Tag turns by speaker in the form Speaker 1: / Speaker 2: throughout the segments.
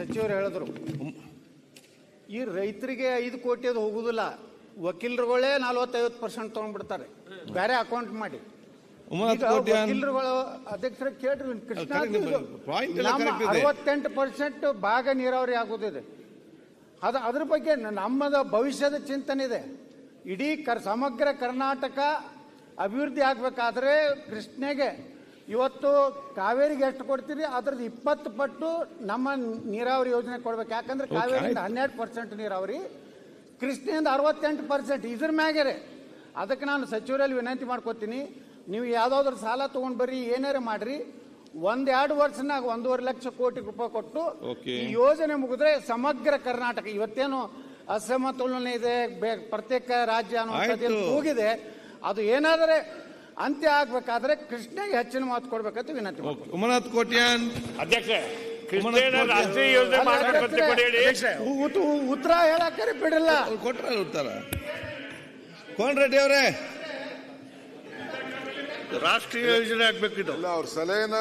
Speaker 1: ಸಚಿವರು ಹೇಳಿದ್ರು ಈ ರೈತರಿಗೆ ಐದು ಕೋಟಿ ಅದು ಹೋಗುದಿಲ್ಲ. ವಕೀಲರುಗಳೇ ನಲ್ವತ್ತೈವತ್ತು ಪರ್ಸೆಂಟ್ ತಗೊಂಡ್ಬಿಡ್ತಾರೆ. ಬೇರೆ ಅಕೌಂಟ್ ಮಾಡಿ. ವಕೀಲರುಗಳು ಅಧ್ಯಕ್ಷರ ಕೇಳ್ರಿ ಕೃಷ್ಣ. ಅರವತ್ತೆಂಟು ಪರ್ಸೆಂಟ್ ಭಾಗ ನೀರಾವರಿ ಆಗೋದಿದೆ. ಅದು ಅದ್ರ ಬಗ್ಗೆ ನಮ್ಮದ ಭವಿಷ್ಯದ ಚಿಂತನೆ ಇದೆ. ಇಡೀ ಕರ್ ಸಮಗ್ರ ಕರ್ನಾಟಕ ಅಭಿವೃದ್ಧಿ ಆಗ್ಬೇಕಾದ್ರೆ ಕೃಷ್ಣೆಗೆ ಇವತ್ತು ಕಾವೇರಿಗೆ ಎಷ್ಟು ಕೊಡ್ತೀರಿ? ಅದ್ರದ್ದು ಇಪ್ಪತ್ತು ಪಟ್ಟು ನಮ್ಮ ನೀರಾವರಿ ಯೋಜನೆ ಕೊಡ್ಬೇಕು. ಯಾಕಂದ್ರೆ ಕಾವೇರಿಯಿಂದ ಹನ್ನೆರಡು ಪರ್ಸೆಂಟ್ ನೀರಾವರಿ ಕೃಷ್ಣೆಯಿಂದ ಅರವತ್ತೆಂಟು ಪರ್ಸೆಂಟ್ ಇದ್ರ ಮ್ಯಾಗೆ ಅದಕ್ಕೆ ನಾನು ಸಚಿವರಲ್ಲಿ ವಿನಂತಿ ಮಾಡ್ಕೋತೀನಿ ನೀವು ಯಾವುದಾದ್ರೂ ಸಾಲ ತೊಗೊಂಡು ಬರ್ರಿ ಏನಾರು ಮಾಡ್ರಿ. ಒಂದೆರಡು ವರ್ಷನಾಗ ಒಂದೂವರೆ ಲಕ್ಷ ಕೋಟಿ ರೂಪಾಯಿ ಕೊಟ್ಟು ಈ ಯೋಜನೆ ಮುಗಿದ್ರೆ ಸಮಗ್ರ ಕರ್ನಾಟಕ ಇವತ್ತೇನು ಅಸಮತೋಲನೆ ಇದೆ ಪ್ರತ್ಯೇಕ ರಾಜ್ಯ
Speaker 2: ಅನ್ನೋ
Speaker 1: ಹೋಗಿದೆ ಅದು ಏನಾದರೆ ಅಂತ್ಯ ಆಗ್ಬೇಕಾದ್ರೆ ಕೃಷ್ಣಗೆ ಹೆಚ್ಚಿನ ಮಾತು ಕೊಡ್ಬೇಕಂತ ವಿನಂತಿ
Speaker 2: ಉಮನಾಥ್ ಕೋಟ್ಯಾನ್.
Speaker 3: ಅಧ್ಯಕ್ಷ ರಾಷ್ಟ್ರೀಯ ಯೋಜನೆ
Speaker 1: ಉತ್ತರ ಹೇಳಕ್ಕರೆ ಬಿಡಲ್ಲ
Speaker 2: ಕೊಟ್ರ ಉತ್ತರ. ಕೋನ್ ರೆಡ್ಡಿ ಅವರೇ?
Speaker 3: ರಾಷ್ಟ್ರೀಯ ಯೋಜನೆ ಆಗ್ಬೇಕಿದು
Speaker 4: ಇಲ್ಲ ಅವ್ರ ಸಲಹೆನ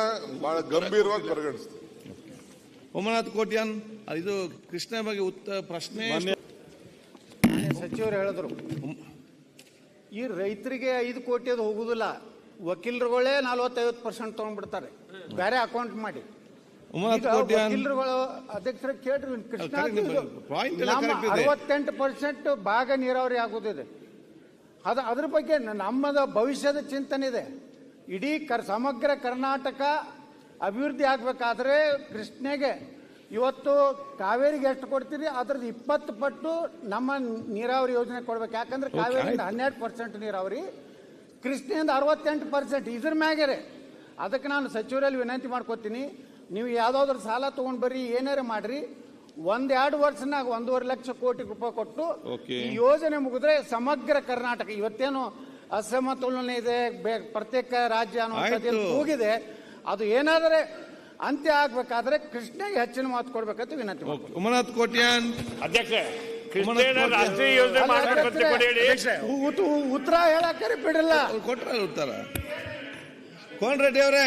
Speaker 4: ಬಹಳ ಗಂಭೀರವಾಗಿ ಪರಿಗಣಿಸ್ತಾರೆ
Speaker 2: ಉಮನಾಥ್ ಕೋಟ್ಯಾನ್ ಇದು ಕೃಷ್ಣ ಬಗ್ಗೆ ಉತ್ತ ಪ್ರಶ್ನೆ
Speaker 1: ಸಚಿವರು ಹೇಳಿದ್ರು. ಈ ರೈತರಿಗೆ ಐದು ಕೋಟಿ ಅದು ಹೋಗುದಿಲ್ಲ. ವಕೀಲರುಗಳೇ ನಲ್ವತ್ತೈವತ್ತು ಪರ್ಸೆಂಟ್ ತಗೊಂಡ್ಬಿಡ್ತಾರೆ. ಬೇರೆ ಅಕೌಂಟ್ ಮಾಡಿ. ವಕೀಲರುಗಳು ಅಧ್ಯಕ್ಷರ ಕೇಳ್ರಿ ಕೃಷ್ಣ. ಅರವತ್ತೆಂಟು ಪರ್ಸೆಂಟ್ ಭಾಗ ನೀರಾವರಿ ಆಗೋದಿದೆ. ಅದು ಅದ್ರ ಬಗ್ಗೆ ನಮ್ಮದ ಭವಿಷ್ಯದ ಚಿಂತನೆ ಇದೆ. ಇಡೀ ಕರ್ ಸಮಗ್ರ ಕರ್ನಾಟಕ ಅಭಿವೃದ್ಧಿ ಆಗ್ಬೇಕಾದ್ರೆ ಕೃಷ್ಣೆಗೆ ಇವತ್ತು ಕಾವೇರಿಗೆ ಎಷ್ಟು ಕೊಡ್ತೀರಿ? ಅದ್ರದ್ದು ಇಪ್ಪತ್ತು ಪಟ್ಟು ನಮ್ಮ ನೀರಾವರಿ ಯೋಜನೆ ಕೊಡ್ಬೇಕು. ಯಾಕಂದ್ರೆ ಕಾವೇರಿಯಿಂದ ಹನ್ನೆರಡು ಪರ್ಸೆಂಟ್ ನೀರಾವರಿ ಕೃಷ್ಣೆಯಿಂದ ಅರವತ್ತೆಂಟು ಪರ್ಸೆಂಟ್ ಇದ್ರ ಮ್ಯಾಗೆ ಅದಕ್ಕೆ ನಾನು ಸಚಿವರಲ್ಲಿ ವಿನಂತಿ ಮಾಡ್ಕೋತೀನಿ ನೀವು ಯಾವುದಾದ್ರೂ ಸಾಲ ತೊಗೊಂಡು ಬರ್ರಿ ಏನಾರ ಮಾಡ್ರಿ. ಒಂದೆರಡು ವರ್ಷನಾಗ ಒಂದೂವರೆ ಲಕ್ಷ ಕೋಟಿ ರೂಪಾಯಿ ಕೊಟ್ಟು ಈ ಯೋಜನೆ ಮುಗಿದ್ರೆ ಸಮಗ್ರ ಕರ್ನಾಟಕ ಇವತ್ತೇನು ಅಸಮತೋಲನ ಇದೆ ಪ್ರತ್ಯೇಕ ರಾಜ್ಯ
Speaker 2: ಅನ್ನೋ
Speaker 1: ಹೋಗಿದೆ. ಅದು ಏನಾದರೆ ಅಂತ್ಯ ಆಗ್ಬೇಕಾದ್ರೆ ಕೃಷ್ಣಗೆ ಹೆಚ್ಚಿನ ಮಾತು ಕೊಡ್ಬೇಕಂತ ವಿನಂತಿ ಉಮನಾಥ್
Speaker 2: ಉಮಾನಾಥ್ ಕೋಟ್ಯಾನ್.
Speaker 3: ಅಧ್ಯಕ್ಷ ಕೃಷ್ಣೇನ ರಾಷ್ಟ್ರೀಯ ಯೋಜನೆ
Speaker 1: ಅಲ್ಲ,
Speaker 3: ಮಾಡ್ಬೇಕು ಕೊಡಿ ಹೇಳಿ.
Speaker 1: ಉ- ಉತ್- ಉ- ಉತ್ತರ ಹೇಳಕ್ಕೆ ಬಿಡಲ್ಲ
Speaker 2: ಅವ್ರು ಕೊಟ್ರ ಉತ್ತರ. ಕೋನ್ ರೆಡ್ಡಿ ಅವರೇ?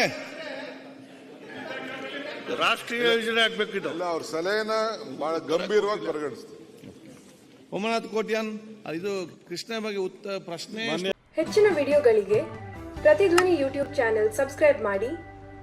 Speaker 3: ರಾಷ್ಟ್ರೀಯ ಯೋಜನೆ ಆಗ್ಬೇಕಿದ್ದು
Speaker 4: ಇಲ್ಲ ಅವ್ರ ಸಲಹೆನ ಬಹಳ ಗಂಭೀರವಾಗಿ ಪರಿಗಣಿಸ್ತಾರೆ
Speaker 2: ಉಮನಾಥ್ ಕೋಟ್ಯಾನ್ ಇದು ಕೃಷ್ಣ ಬಗ್ಗೆ ಉತ್ತರ ಪ್ರಶ್ನೆ.
Speaker 5: ಹೆಚ್ಚಿನ ವಿಡಿಯೋಗಳಿಗೆ ಪ್ರತಿಧ್ವನಿ ಯೂಟ್ಯೂಬ್ ಚಾನೆಲ್ ಸಬ್ಸ್ಕ್ರೈಬ್ ಮಾಡಿ.